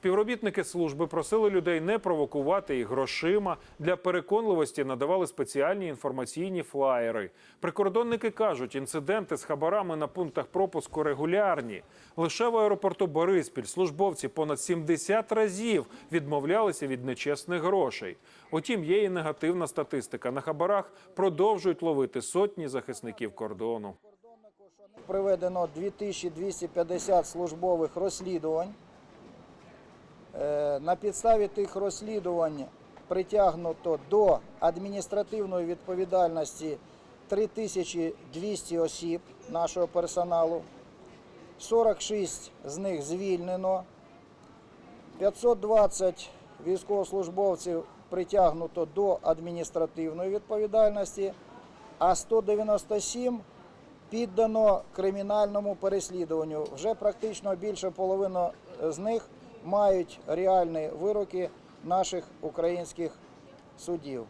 Співробітники служби просили людей не провокувати їх грошима. Для переконливості надавали спеціальні інформаційні флаєри. Прикордонники кажуть, інциденти з хабарами на пунктах пропуску регулярні. Лише в аеропорту Бориспіль службовці понад 70 разів відмовлялися від нечесних грошей. Утім, є і негативна статистика. На хабарах продовжують ловити сотні захисників кордону. Проведено 2250 службових розслідувань. Е, На підставі тих розслідувань притягнуто до адміністративної відповідальності 3200 осіб нашого персоналу. 46 з них звільнено. 520 військовослужбовців притягнуто до адміністративної відповідальності, а 197 піддано кримінальному переслідуванню. Вже практично більше половини з них мають реальні вироки наших українських судів.